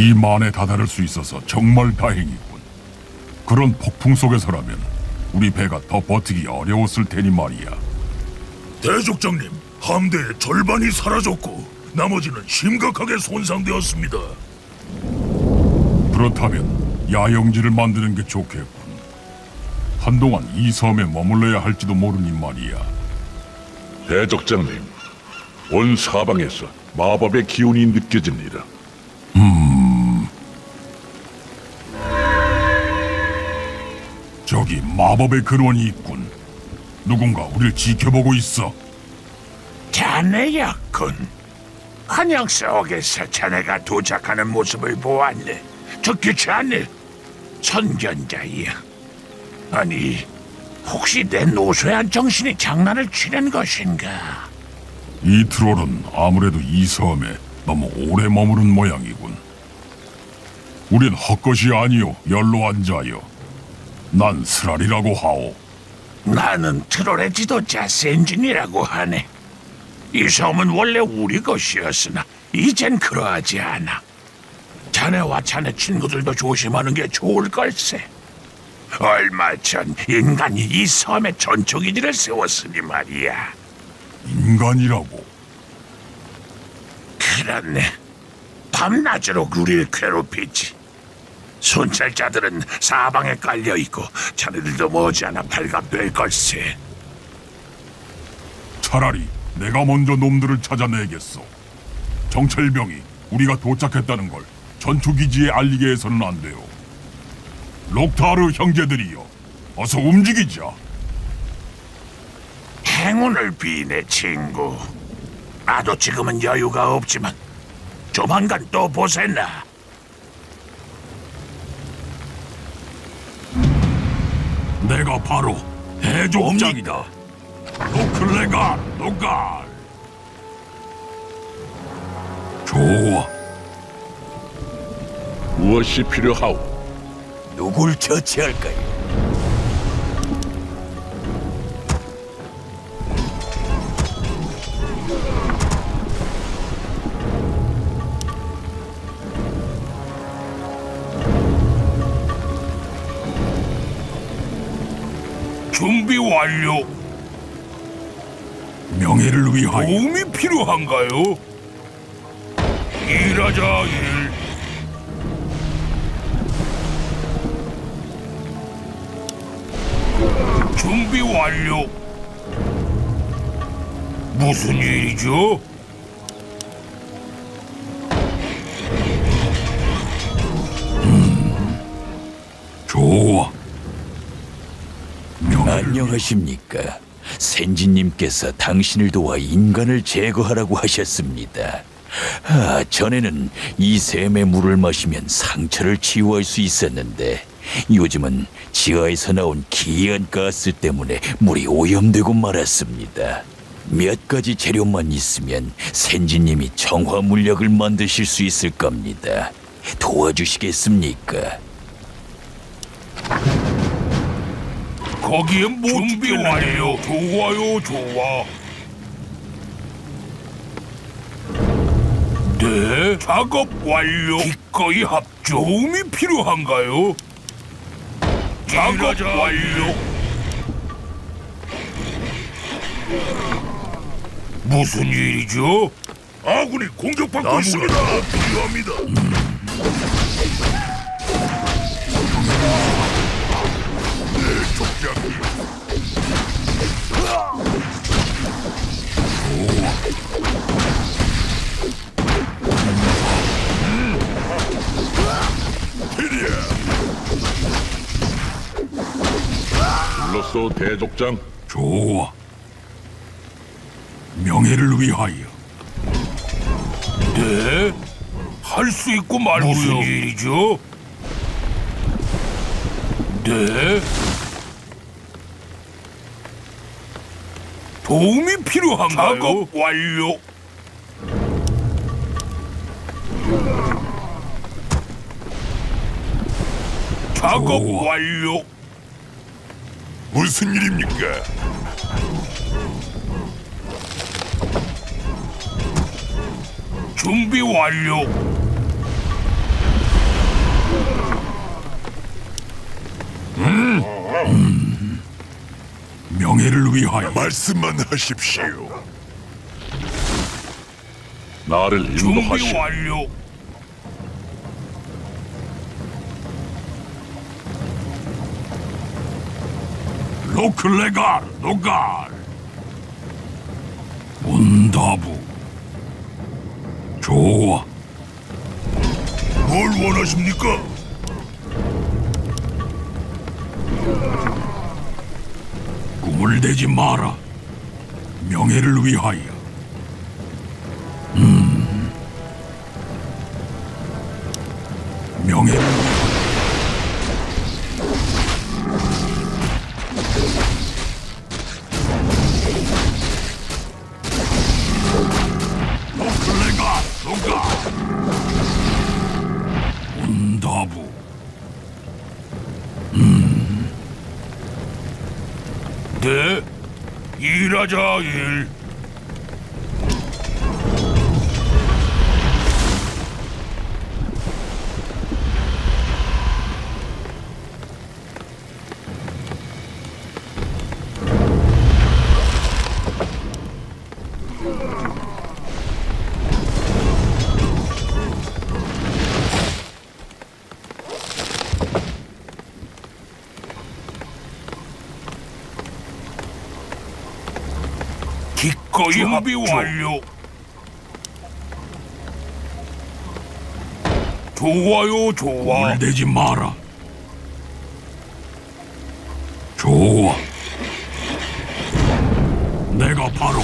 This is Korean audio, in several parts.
이 만에 다다를 수 있어서 정말 다행이군. 그런 폭풍 속에서라면 우리 배가 더 버티기 어려웠을 테니 말이야. 대족장님, 함대의 절반이 사라졌고 나머지는 심각하게 손상되었습니다. 그렇다면 야영지를 만드는 게 좋겠군. 한동안 이 섬에 머물러야 할지도 모르니 말이야. 대적장님, 온 사방에서 마법의 기운이 느껴집니다. 저기 마법의 근원이 있군. 누군가 우릴 지켜보고 있어. 자네였군. 한양 속에서 자네가 도착하는 모습을 보았네. 적기 자네 선견자야. 아니, 혹시 내 노쇠한 정신이 장난을 치는 것인가? 이 트롤은 아무래도 이 섬에 너무 오래 머무른 모양이군. 우린 헛것이 아니요 연로한 자요. 난 스랄이라고 하오. 나는 트롤의 지도자 센진이라고 하네. 이 섬은 원래 우리 것이었으나 이젠 그러하지 않아. 자네와 자네 친구들도 조심하는 게 좋을 걸세. 얼마 전 인간이 이 섬에 전초기지를 세웠으니 말이야. 인간이라고. 그렇네. 밤낮으로 우리를 괴롭히지. 순찰자들은 사방에 깔려 있고 자네들도 머지않아 발각될 걸세. 차라리 내가 먼저 놈들을 찾아내겠어. 정찰병이 우리가 도착했다는 걸 전투기지에 알리게 해서는 안 돼요. 록타르 형제들이여, 어서 움직이자. 행운을 비네 친구. 나도 지금은 여유가 없지만 조만간 또 보세나. 내가 바로 해족장이다. 노클레갈, 노갈. 좋아. 무엇이 필요하오? 누굴 처치할까요? 완료. 명예를 위하여 도움이 필요한가요? 일하자 일. 준비 완료. 무슨 일이죠? 좋아. 안녕하십니까. 센지님께서 당신을 도와 인간을 제거하라고 하셨습니다. 아, 전에는 이 샘의 물을 마시면 상처를 치유할 수 있었는데 요즘은 지하에서 나온 기이한 가스 때문에 물이 오염되고 말았습니다. 몇 가지 재료만 있으면 센지님이 정화 물약을 만드실 수 있을 겁니다. 도와주시겠습니까? 거기에 뭐 준비 완료. 좋아요, 좋아. 네, 작업 완료. 기꺼이 합조. 도움이 필요한가요? 작업 완료. 무슨 일이죠? 아군이 공격받고 있습니다. 필요합니다. 불렀소, 대족장. 좋아. 명예를 위하여. 네? 할 수 있고 말고요. 무슨 일이죠? 네? 도움이 필요한가요? 작업 완료. 작업 좋아. 완료. 무슨 일입니까? 준비 완료. 명예를 위하여 말씀만 하십시오. 나를 준비 인도하시오. 완료. 로클레갈 노갈. 온다부. 좋아. 뭘 원하십니까? 꿈을 대지 마라. 명예를 위하여. 음. 명예를 위하여 노가 온다부 네. 일하자 일. 기꺼이 준비 완료. 좋아요, 좋아. 꿈을 대지 마라 좋아 내가 바로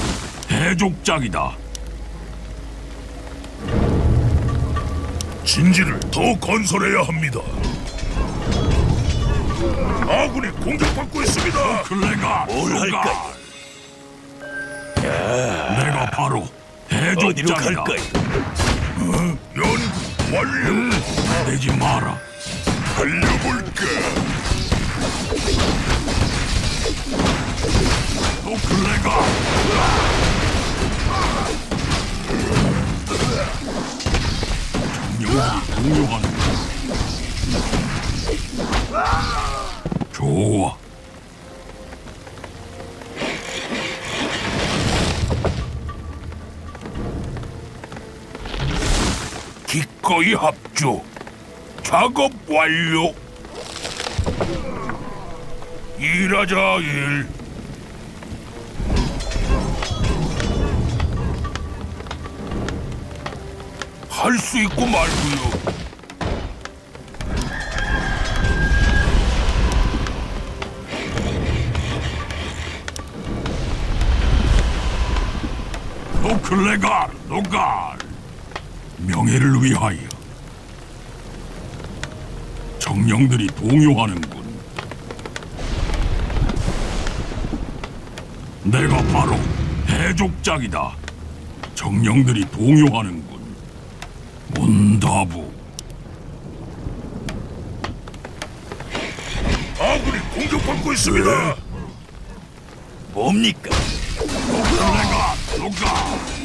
해족장이다 진지를 더 건설해야 합니다. 아군이 공격받고 있습니다. 클레가 뭘 할까요? 내가 바로 어디로 갈까요? 연구 완료. 내지 마라 달려볼까? 노클레가 정령이 동요하는 합주. 작업 완료. 일하자 일. 할 수 있고 말고요. 노클레갈 노갈 명예를 위하여 정령들이 동요하는군. 내가 바로 해족장이다. 정령들이 동요하는군. 문다부. 아군이 공격받고 있습니다. 뭡니까? 노클레갈 노갈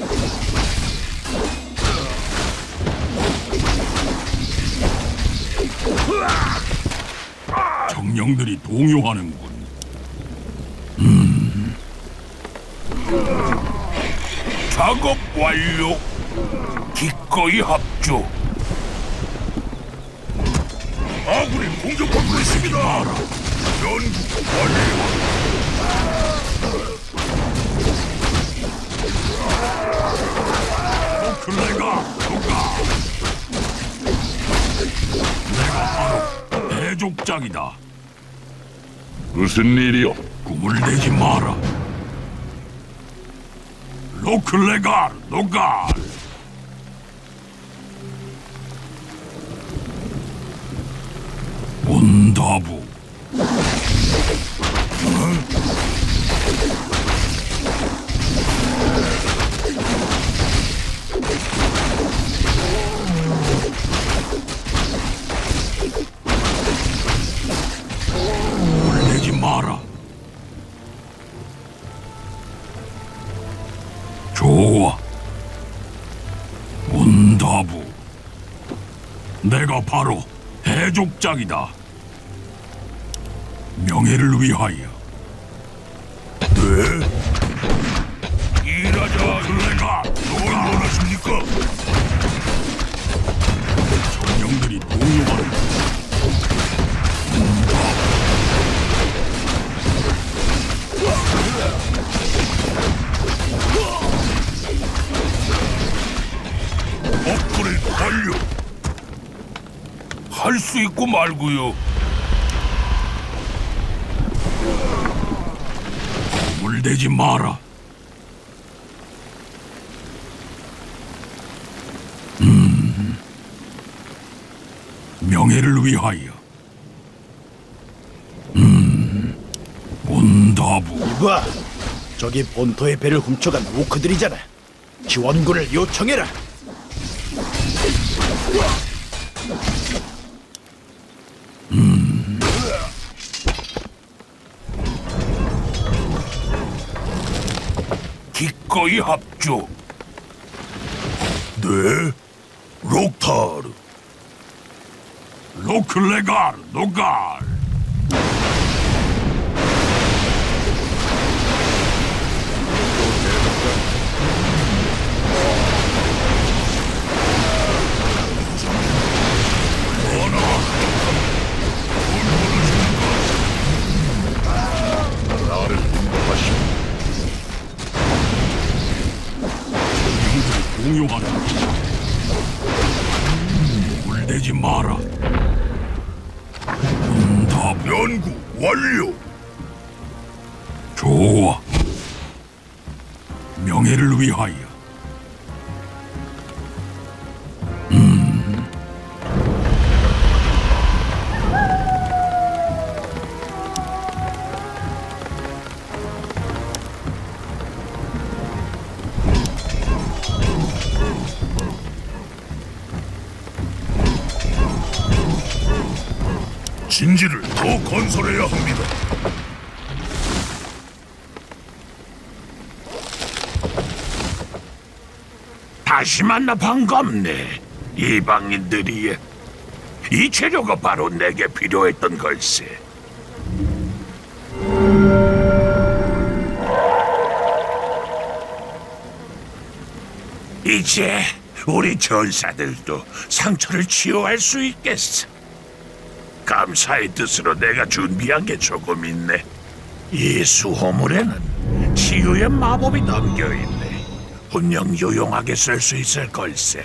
정령들이 동요하는군 작업 완료. 기꺼이 합주. 아군이 공격받고 있습니다. 연구 완료. 클레가 누가 내가 바로 해족장이다 무슨 일이오? 꿈을 내지 마라. 로클레갈 노갈. 온다부 바로 해족장이다. 명예를 위하여. 네? 일하자 내가 뭘 원하십니까? 할수 있고 말고요 물대지 마라. 음, 명예를 위하여. 음, 온다부. 봐, 저기 본토의 배를 훔쳐간 오크들이잖아. 지원군을 요청해라. 기꺼이 합조 네? 록타르 로클레갈, 노갈. 동요하는 물대지 마라. 온다부. 연구 완료 좋아. 명예를 위하여. 진지를 더 건설해야 합니다 다시 만나 반갑네. 이방인들이여. 이 재료가 바로 내게 필요했던 걸세. 이제 우리 전사들도 상처를 치유할 수 있겠어. 감사의 뜻으로 내가 준비한 게 조금 있네. 이 수호물에는 치유의 마법이 담겨 있네. 분명 유용하게 쓸 수 있을 걸세.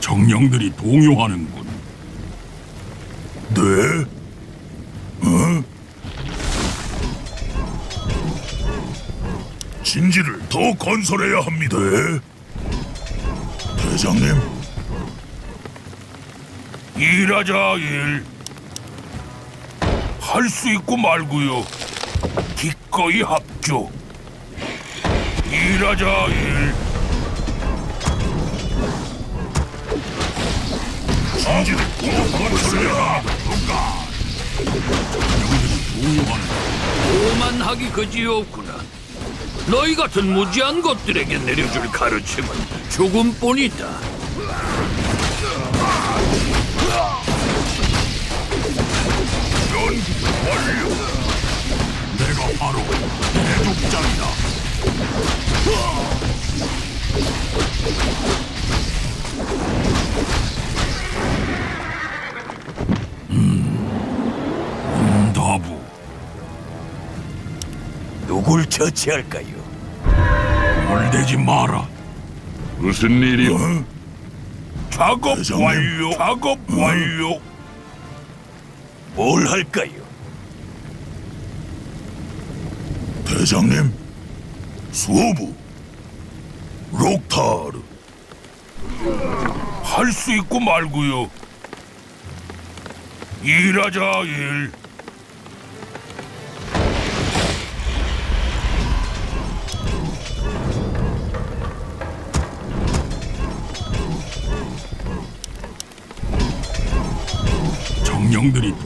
정령들이 동요하는군. 네? 어? 진지를 더 건설해야 합니다. 네? 대장님. 일하자 일. 할 수 있고 말고요. 기꺼이 합조. 일하자 일. 진지를 더 건설해야 합니다. 오만하기 그지없구나. 너희 같은 무지한 것들에게 내려줄 가르침은 죽음뿐이다. 연구 완료. 내가 바로 해족장이다. 음, 온다부. 누굴 처치할까요? 물대지 마라. 무슨 일이오? 어? 작업 대장님. 완료. 작업 완료. 뭘 할까요? 대장님, 수호부, 록타르. 할 수 있고 말고요. 일하자 일.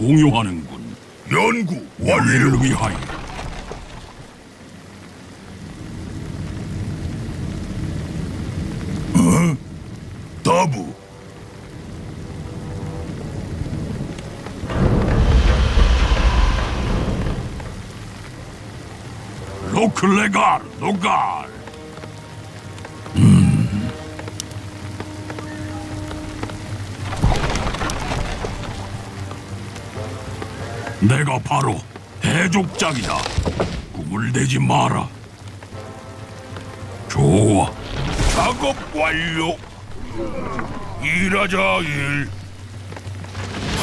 공유하는군. 연구 완료를 위하여. 어? 다부. 로클레갈, 노갈. 내가 바로 대족장이다 꿈을 대지 마라 좋아 작업 완료. 일하자 일.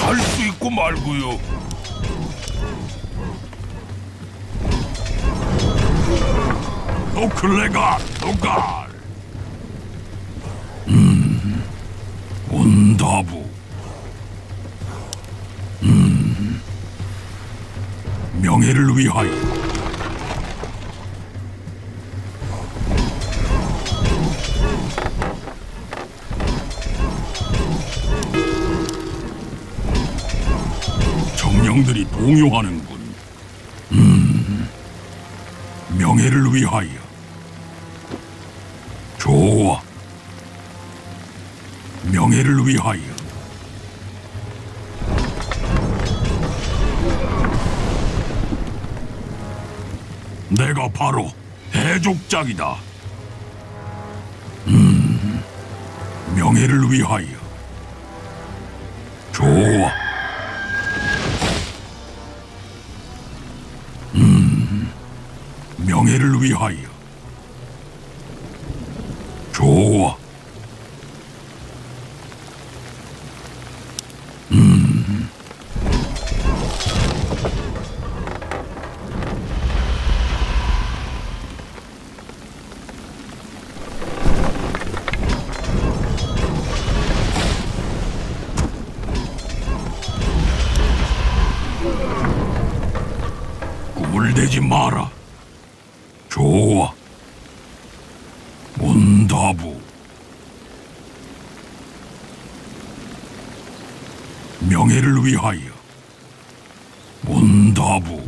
할 수 있고 말고요. 노클레갈 노갈 음 온다부 명예를 위하여 정령들이 동요하는군 음 명예를 위하여 좋아. 명예를 위하여. 내가 바로 대족장이다. 음, 명예를 위하여. 좋아. 음, 명예를 위하여. 명예를 위하여. 온다부.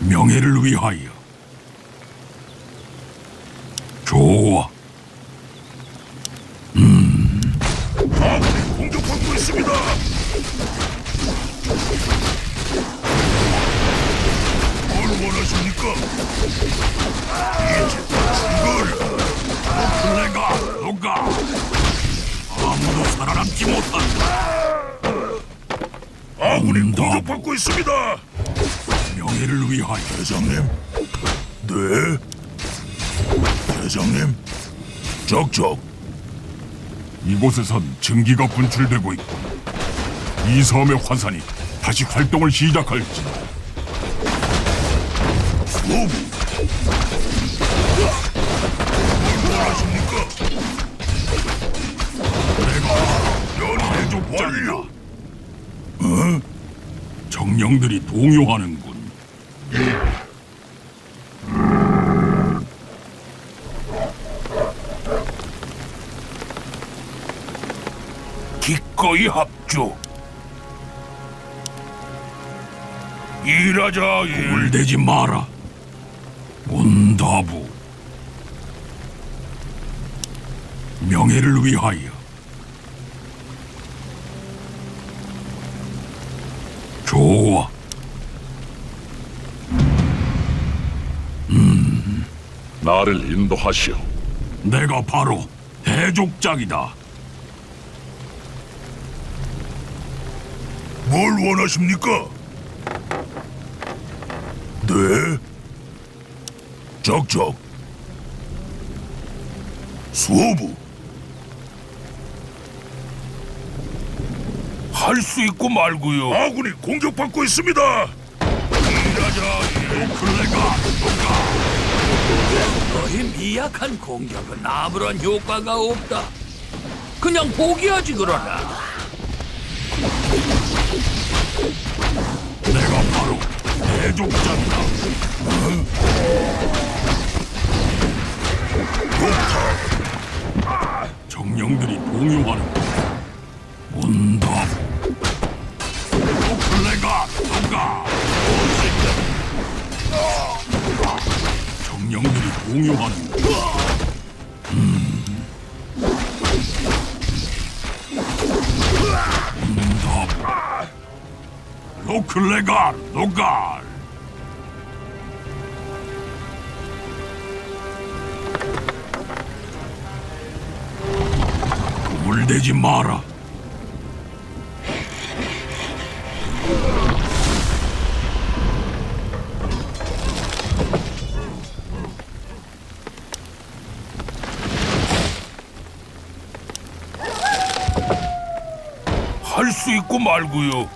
명예를 위하여. 좋아. 위하여. 대장님. 네. 대장님. 적적. 이곳에선 증기가 분출되고 있고 이 섬의 화산이 다시 활동을 시작할지 수업. 뭘 원하십니까? 내가 대족장이다. 어? 정령들이 동요하는군. 기꺼이 합주. 일하자 일. 물대지 마라. 온다부. 명예를 위하여. 나를 인도하시오. 내가 바로 대족장이다. 뭘 원하십니까? 네. 적적. 수호부. 할 수 있고 말고요. 아군이 공격받고 있습니다. 일하자 노클레가 너의 미약한 공격은 아무런 효과가 없다. 그냥 포기하지 그러나. 내가 바로 대족장이다. 정령들이 동요하는 온다. 정령들이 동요하는 온다. 노클레갈 노갈 물대지 마라 있고 말고요.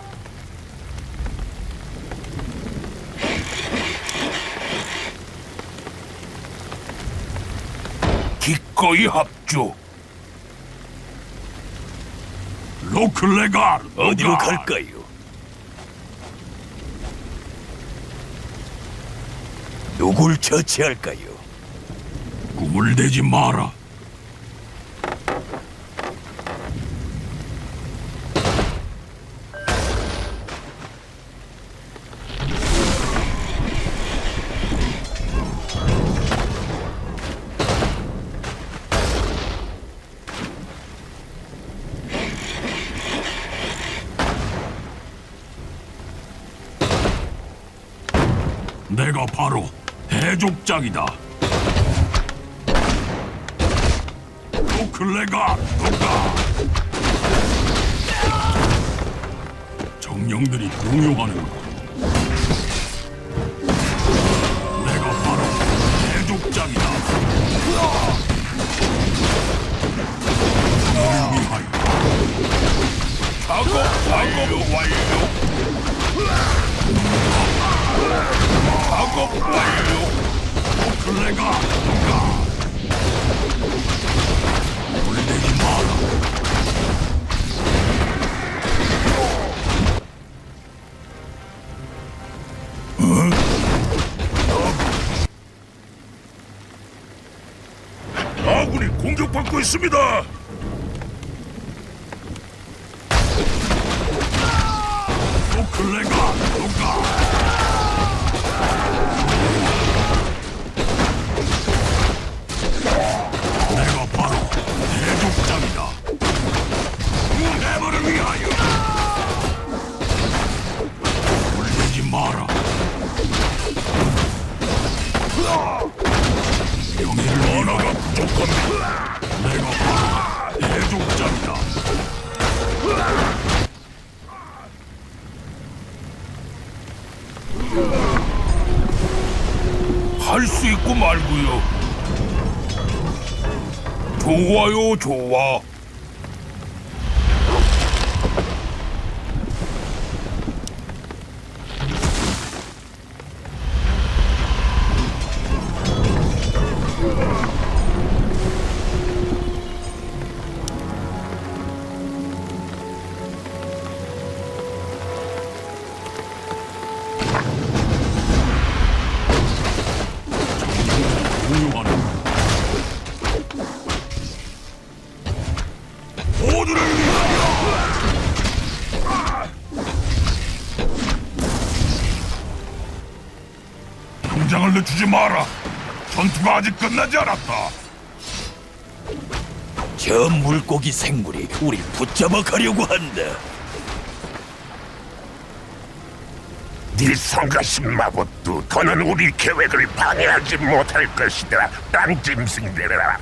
기꺼이 합주. 노클레갈 어디로. 갈까요? 누굴 처치할까요? 꿈을 대지 마라 내가 바로 해족장이다. 노클레가 노가 정령들이 공용하는 노클레가 노가 물대지 마라. 아군이 공격받고 있습니다. 마라 명예를 하나가 부족합니다. 내가 바로 해족장이다 할 수 있고 말고요. 좋아요, 좋아. 늦추지 마라. 전투가 아직 끝나지 않았다. 저 물고기 생물이 우리 붙잡아 가려고 한다. 네 성가 신 마법도 더는 우리 계획을 방해하지 못할 것이다. 땅짐승들아.